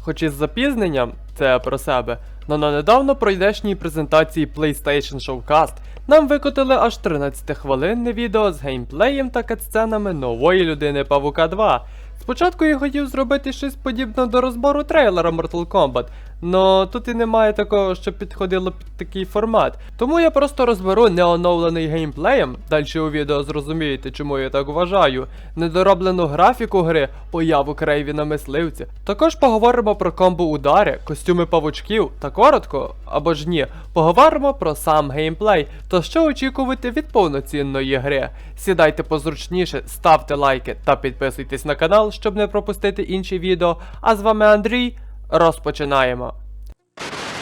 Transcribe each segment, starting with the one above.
хоч з запізненням, це про себе, но на недавно пройдешній презентації PlayStation Showcast нам викотили аж 13-хвилинне відео з геймплеєм та катсценами нової людини Павука 2. Спочатку я хотів зробити щось подібне до розбору трейлера Mortal Kombat, но тут і немає такого, що підходило під такий формат. Тому я просто розберу неоновлений геймплеєм, далі у відео зрозумієте, чому я так вважаю, недороблену графіку гри, появу крейві на мисливці. Також поговоримо про комбо удари, костюми павучків та коротко, або ж ні, поговоримо про сам геймплей та що очікувати від повноцінної гри. Сідайте позручніше, ставте лайки та підписуйтесь на канал, щоб не пропустити інші відео. А з вами Андрій. Розпочинаємо.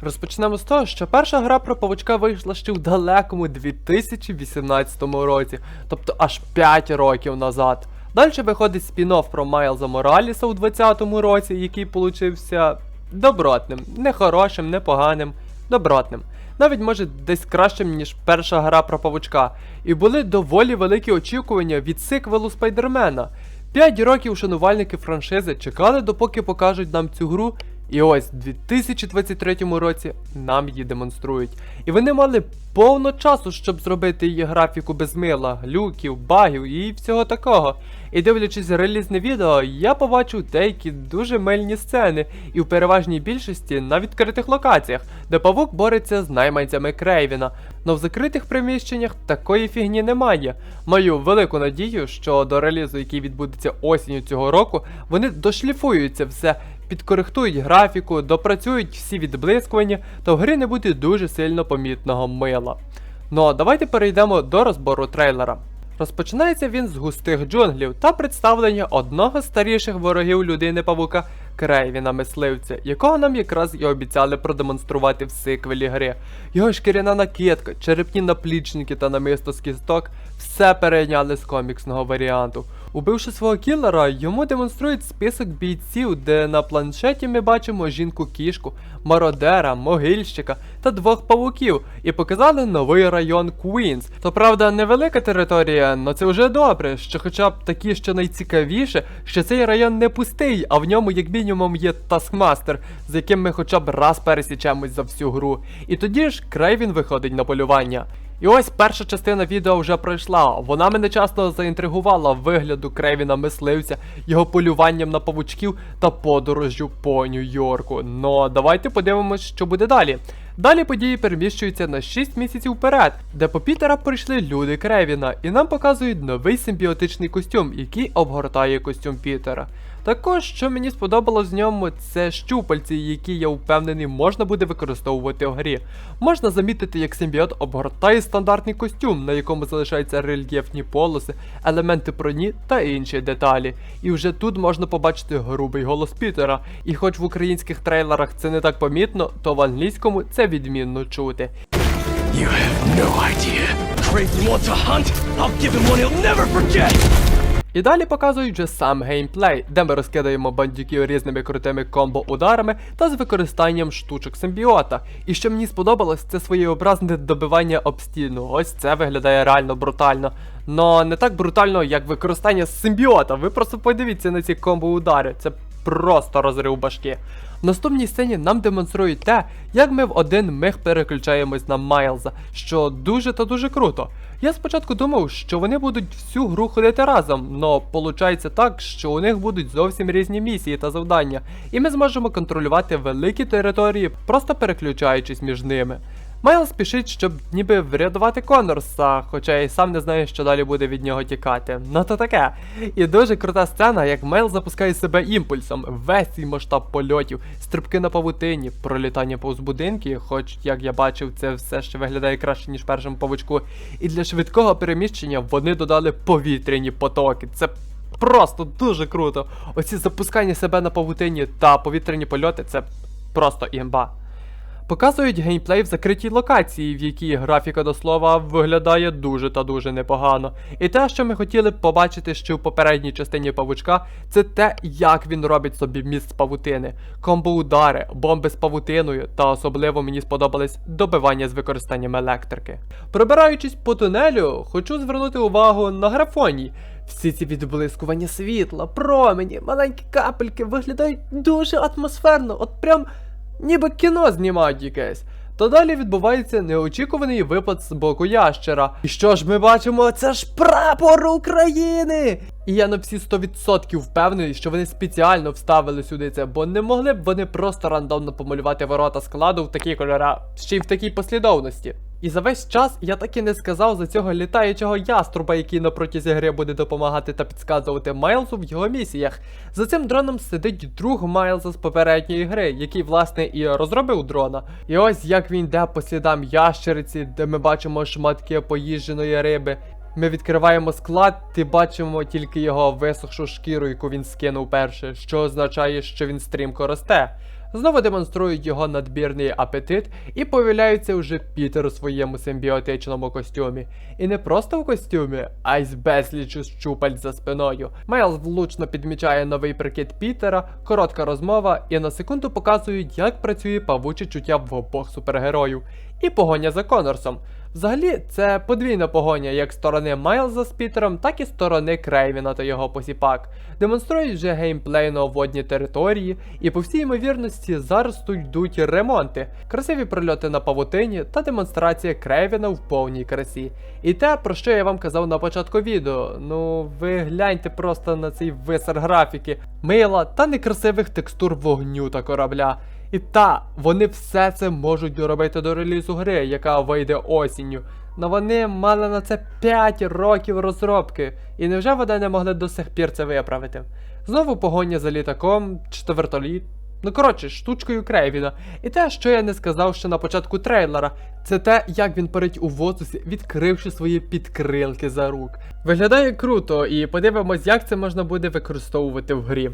Розпочнемо з того, що перша гра про павучка вийшла ще в далекому 2018 році, тобто аж 5 років назад. Далі виходить спін-офф про Майлза Мораліса у 2020 році, який получився добротним, не хорошим, не поганим, добротним. Навіть може десь кращим, ніж перша гра про павучка. І були доволі великі очікування від сиквелу Спайдермена. П'ять років шанувальники франшизи чекали, допоки покажуть нам цю гру, і ось в 2023 році нам її демонструють. І вони мали повно часу, щоб зробити її графіку без мила, глюків, багів і всього такого. І дивлячись релізне відео, я побачив деякі дуже мильні сцени, і в переважній більшості на відкритих локаціях, де павук бореться з найманцями Крейвіна. Но в закритих приміщеннях такої фігні немає. Маю велику надію, що до релізу, який відбудеться осінню цього року, вони дошліфуються все, підкоректують графіку, допрацюють всі відблискування, та в грі не буде дуже сильно помітного мила. Ну а давайте перейдемо до розбору трейлера. Розпочинається він з густих джунглів та представлення одного з старіших ворогів людини павука Крейвіна мисливця, якого нам якраз і обіцяли продемонструвати в сиквелі гри. Його шкіряна накидка, черепні наплічники та намисто з кісток все перейняли з коміксного варіанту. Убивши свого кілера, йому демонструють список бійців, де на планшеті ми бачимо жінку-кішку, мародера, могильщика та двох павуків, і показали новий район Квінс. То правда, невелика територія, але це вже добре, що хоча б такі, що найцікавіше, що цей район не пустий, а в ньому як мінімум є таскмастер, з яким ми хоча б раз пересічемось за всю гру. І тоді ж Крейвін виходить на полювання. І ось перша частина відео вже пройшла. Вона мене часто заінтригувала вигляду Крейвіна мисливця, його полюванням на павучків та подорожжю по Нью-Йорку. Ну давайте подивимось, що буде далі. Далі події переміщуються на 6 місяців вперед, де по Пітера прийшли люди Кревіна, і нам показують новий симбіотичний костюм, який обгортає костюм Пітера. Також, що мені сподобалось в ньому, це щупальці, які я впевнений можна буде використовувати в грі. Можна замітити, як симбіот обгортає стандартний костюм, на якому залишаються рельєфні полоси, елементи броні та інші деталі. І вже тут можна побачити грубий голос Пітера. І хоч в українських трейлерах це не так помітно, то в англійському це відмінно чути. You have no idea. Wants a hunt. I'll give him one he'll never forget. І далі показують вже сам геймплей, де ми розкидаємо бандюків різними крутими комбо-ударами та з використанням штучок симбіота. І що мені сподобалось, це своєобразне добивання об стіну. Ось це виглядає реально брутально. Но не так брутально, як використання симбіота. Ви просто подивіться на ці комбо-удари. Це просто розрив башки. В наступній сцені нам демонструють те, як ми в один миг переключаємось на Майлза, що дуже та дуже круто. Я спочатку думав, що вони будуть всю гру ходити разом, но получається так, що у них будуть зовсім різні місії та завдання, і ми зможемо контролювати великі території, просто переключаючись між ними. Майл спішить, щоб ніби врятувати Конорса, хоча й сам не знаю, що далі буде від нього тікати. Ну то таке. І дуже крута сцена, як Майл запускає себе імпульсом, весь цей масштаб польотів, стрибки на павутині, пролітання повз будинки, хоч, як я бачив, це все ще виглядає краще, ніж першому павучку. І для швидкого переміщення вони додали повітряні потоки. Це просто дуже круто. Оці запускання себе на павутині та повітряні польоти це просто імба. Показують геймплей в закритій локації, в якій графіка до слова виглядає дуже та дуже непогано. І те, що ми хотіли б побачити ще в попередній частині павучка, це те, як він робить собі міст з павутини, комбо-удари, бомби з павутиною, та особливо мені сподобались добивання з використанням електрики. Пробираючись по тунелю, хочу звернути увагу на графоній. Всі ці відблискування світла, промені, маленькі капельки виглядають дуже атмосферно, от прям ніби кіно знімають якесь. То далі відбувається неочікуваний випад з боку ящера. І що ж ми бачимо? Це ж прапор України! І я на всі 100% впевнений, що вони спеціально вставили сюди це, бо не могли б вони просто рандомно помалювати ворота складу в такі кольора, ще й в такій послідовності. І за весь час я так і не сказав за цього літаючого яструба, який на протязі гри буде допомагати та підказувати Майлзу в його місіях. За цим дроном сидить друг Майлза з попередньої гри, який, власне, і розробив дрона. І ось як він йде по слідам ящериці, де ми бачимо шматки поїждженої риби. Ми відкриваємо склад і бачимо тільки його висохшу шкіру, яку він скинув перше, що означає, що він стрімко росте. Знову демонструють його надбірний апетит і повіляються вже Пітер у своєму симбіотичному костюмі. І не просто в костюмі, а й з безлічу щупаль за спиною. Майлз влучно підмічає новий прикид Пітера, коротка розмова, і на секунду показують, як працює павуче чуття в обох супергероїв. І погоня за Конорсом. Взагалі, це подвійна погоня як сторони Майлза з Пітером, так і сторони Крейвіна та його посіпак. Демонструють вже геймплей на водній території, і по всій ймовірності зараз тут йдуть ремонти, красиві прильоти на павутині та демонстрація Крейвіна в повній красі. І те, про що я вам казав на початку відео. Ну, ви гляньте просто на цей висер графіки, мила та некрасивих текстур вогню та корабля. І та, вони все це можуть доробити до релізу гри, яка вийде осінню. Но вони мали на це 5 років розробки. І невже вони не могли до сих пір це виправити? Знову погоня за літаком, чи то вертоліт. Ну коротше, штучкою Крейвіна. І те, що я не сказав ще на початку трейлера, це те, як він парить у воздусі, відкривши свої підкрилки за рук. Виглядає круто, і подивимось, як це можна буде використовувати в грі.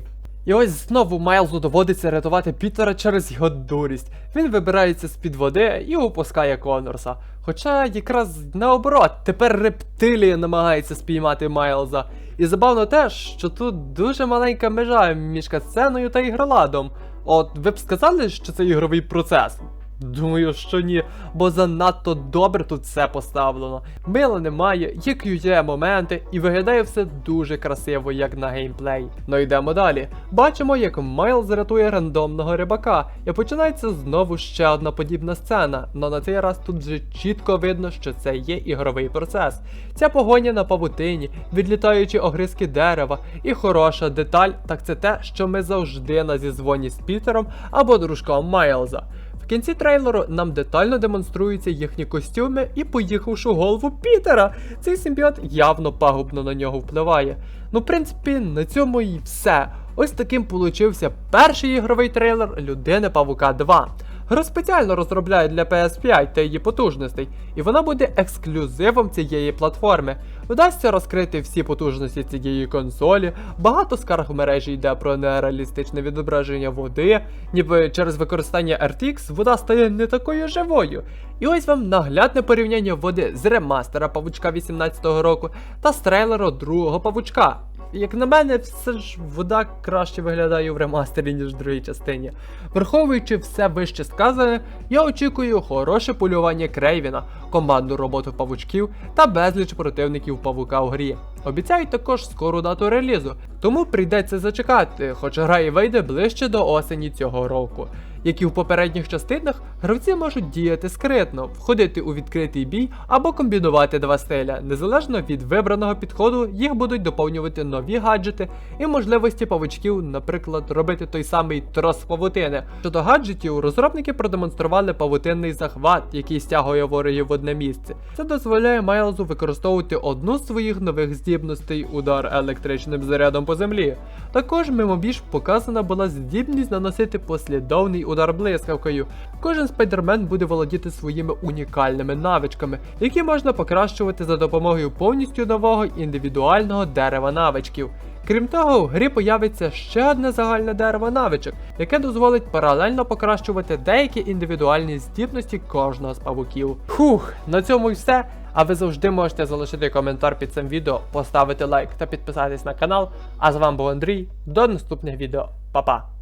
І ось знову Майлзу доводиться рятувати Пітера через його дурість. Він вибирається з-під води і опускає Конорса. Хоча якраз наоборот, тепер рептилія намагається спіймати Майлза. І забавно те, що тут дуже маленька межа між катсценою та ігроладом. От ви б сказали, що це ігровий процес? Думаю, що ні, бо занадто добре тут все поставлено. Мила немає, є QTE моменти і виглядає все дуже красиво, як на геймплей. Ну йдемо далі. Бачимо, як Майлз рятує рандомного рибака, і починається знову ще одна подібна сцена, но на цей раз тут вже чітко видно, що це є ігровий процес. Ця погоня на павутині, відлітаючі огризки дерева, і хороша деталь, так це те, що ми завжди на зізвоні з Пітером або дружком Майлза. Кінці трейлеру нам детально демонструються їхні костюми і поїхавши голову Пітера. Цей симбіот явно пагубно на нього впливає. Ну, в принципі, на цьому і все. Ось таким получився перший ігровий трейлер Людини Павука 2. Гру спеціально розробляють для PS5 та її потужностей, і вона буде ексклюзивом цієї платформи. Вдасться розкрити всі потужності цієї консолі, багато скарг в мережі йде про нереалістичне відображення води, ніби через використання RTX вода стає не такою живою. І ось вам наглядне порівняння води з ремастера Павучка 18-го року та з трейлеру другого павучка. Як на мене, все ж вода краще виглядає в ремастері, ніж в другій частині. Враховуючи все вище сказане, я очікую хороше полювання Крейвіна, командну роботу павучків та безліч противників павука у грі. Обіцяють також скору дату релізу, тому прийдеться зачекати, хоч гра і вийде ближче до осені цього року. Як і в попередніх частинах, гравці можуть діяти скритно, входити у відкритий бій або комбінувати два стиля. Незалежно від вибраного підходу, їх будуть доповнювати нові гаджети і можливості павучків, наприклад, робити той самий трос павутини. Щодо гаджетів, розробники продемонстрували павутинний захват, який стягує ворогів в одне місце. Це дозволяє Майлзу використовувати одну з своїх нових здібностей удар електричним зарядом по землі. Також мимобіж показана була здібність наносити послідовний удар блискавкою. Кожен спайдермен буде володіти своїми унікальними навичками, які можна покращувати за допомогою повністю нового індивідуального дерева навичків. Крім того, в грі появиться ще одне загальне дерево навичок, яке дозволить паралельно покращувати деякі індивідуальні здібності кожного з павуків. Фух, на цьому і все. А ви завжди можете залишити коментар під цим відео, поставити лайк та підписатись на канал. А з вами був Андрій. До наступних відео. Па-па!